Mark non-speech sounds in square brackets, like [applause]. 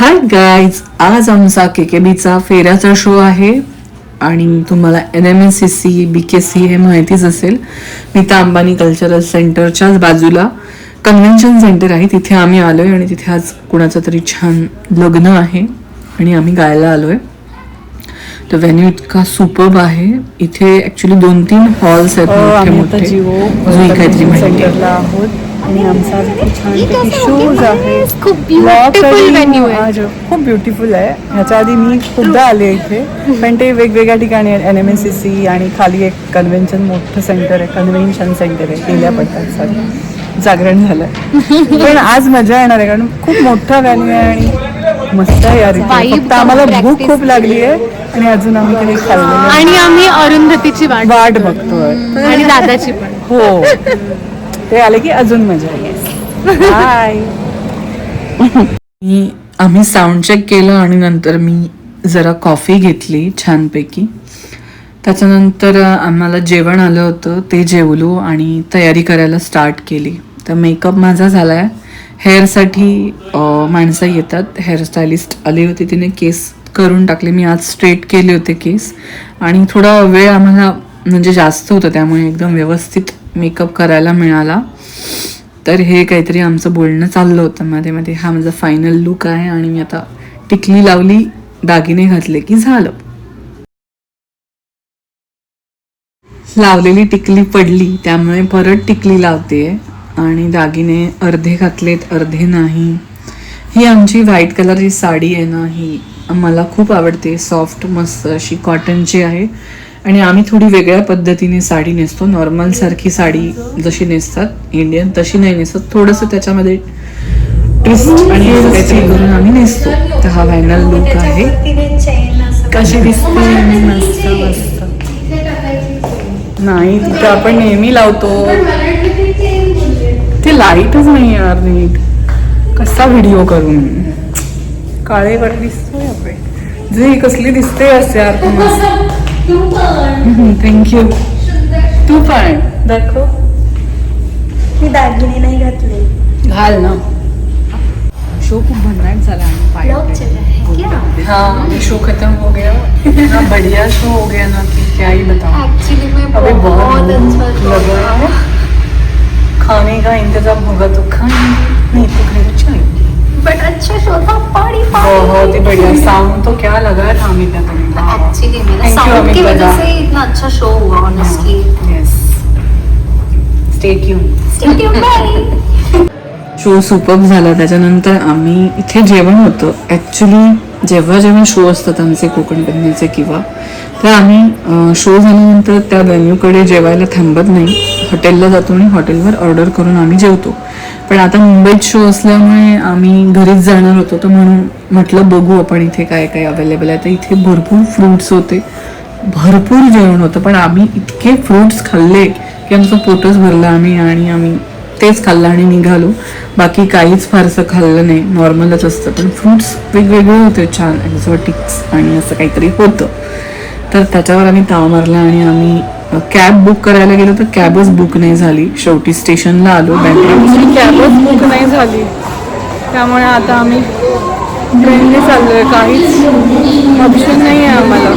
Hi guys आज आमचा के के बीचा फेऱ्याचा शो आहे. आणि तुम्हाला N M S C C B K C हे माहितीच असेल. नीता अंबानी कल्चरल सेंटरच्याच बाजूला कन्व्हेन्शन सेंटर आहे. तिथे आम्ही आलोय आणि तिथे आज कुणाचं तरी छान लग्न आहे. आणि आम्ही गायला आलोय. तर व्हेन्यू इतका सुपर्ब आहे. इथे ऍक्च्युली दोन तीन हॉल्स आहेत मोठे आता मोठे जुई काहीतरी आहोत. आणि आमचा इथे छानपैकी शोज आहे. खूप ब्युटिफुल आहे आज खूप ब्युटिफुल आहे. ह्याच्या आधी मी खूपदा आले इथे. पण ते वेगवेगळ्या ठिकाणी N M S C C आणि खाली एक कन्व्हेन्शन मोठं सेंटर आहे. कन्व्हेन्शन सेंटर आहे. गेल्या सॉरी जागरण झालं [laughs] पण आज मजा येणार आहे. कारण खूप मोठा व्हॅन्यू आहे आणि मस्त आहे यार फक्त आम्हाला भूक खूप लागली आहे. आणि अजून आम्ही काही खाल्लेलं नाही. आणि आम्ही अरुंधतीची वाट वाट बघतोय. आणि दादाची पण. हो. [laughs] ते आले की अजून मजा येईल. हाय मी आम्ही साऊंड चेक केलं आणि नंतर मी जरा कॉफी घेतली छानपैकी. त्याच्यानंतर आम्हाला जेवण आलं होतं ते जेवलो आणि तयारी करायला स्टार्ट केली. तर मेकअप माझा झाला आहे हेअरसाठी माणसं येतात. हेअरस्टायलिस्ट आली होती तिने केस करून टाकले. मी आज स्ट्रेट केले होते केस आणि थोडा वेळ आम्हाला म्हणजे जास्त होतं त्यामुळे एकदम व्यवस्थित मेकअप करायला मिळाला. तर हे काहीतरी आमचं बोलणं चाललं होतं. मध्ये मध्ये हा माझा फायनल लुक आहे आणि मी आता टिकली लावली दागिने घातले की झालं. लावलेली टिकली पडली त्यामुळे परत टिकली लावते आणि दागिने अर्धे घातलेत अर्धे नाही. ही आमची व्हाईट कलरची साडी आहे ना ही मला खूप आवडते. सॉफ्ट मस्त अशी कॉटनची आहे. आणि आम्ही थोडी वेगळ्या पद्धतीने साडी नेसतो. नॉर्मल सारखी साडी जशी नेसतात इंडियन तशी नाही नेसत. थोडंसं त्याच्यामध्ये ट्विस्ट आणि काहीतरी करून आम्ही नेसतो. तर हा व्हायनल लुक आहे. कशी दिसते नाही तिथे आपण नेहमी लावतो. ते लाईटच नाही यार नीट. कसा व्हिडिओ करून काळे वर दिसतोय आपण जे कसली दिसते असे यार तू थँक्यू तू पण. दाखव. मी दागिने नाही घातले. घाल ना. शो खूप भन्नाट झाला आणि है क्या? हाँ शो खत्म हो गया. इतना बढ़िया शो हो गया ना कि क्या ही बताऊं. एक्चुअली में अभी बहुत अच्छा लग रहा है। खाने का इंतजाम होगा तो खाएंगे नहीं तो घर जाएंगे। बट अच्छा शो था पाड़ी बहुत ही बढ़िया. साउंड तो क्या लगा था अमिता तुम्हें एक्चुअली में Thank you, साउंड की वजह. से इतना अच्छा शो हुआ honestly yes stay tune show सुपअप झाला. त्याच्यानंतर आम्ही इथे जेवण होतं. ॲक्च्युली जेव्हा जेव्हा शो असतात आमचे कोकण कन्याचे किंवा तर आम्ही शो झाल्यानंतर त्या वेन्यूकडे जेवायला थांबत नाही. हॉटेलला जातो आणि हॉटेलवर ऑर्डर करून आम्ही जेवतो. पण आता मुंबईत शो असल्यामुळे आम्ही घरीच जाणार होतो तर म्हणून म्हटलं बघू आपण इथे काय काय अवेलेबल आहे. तर इथे भरपूर फ्रुट्स होते. भरपूर जेवण होतं पण आम्ही इतके फ्रुट्स खाल्ले की आमचं पोटच भरलं आम्ही आणि आम्ही तेच खाल्लं आणि निघालो. बाकी काहीच फारसं खाल्लं नाही. नॉर्मलच असतं. पण फ्रुट्स वेगवेगळे होते छान. एक्झॉटिक्स आणि असं काहीतरी होतं. तर त्याच्यावर आम्ही ताव मारला आणि आम्ही कॅब बुक करायला गेलो तर कॅबच बुक नाही झाली. शेवटी स्टेशनला आलो बँड्रा कॅबच बुक नाही झाली. त्यामुळे आता आम्ही ट्रेनने चाललोय. काहीच ऑप्शन नाही आहे आम्हाला.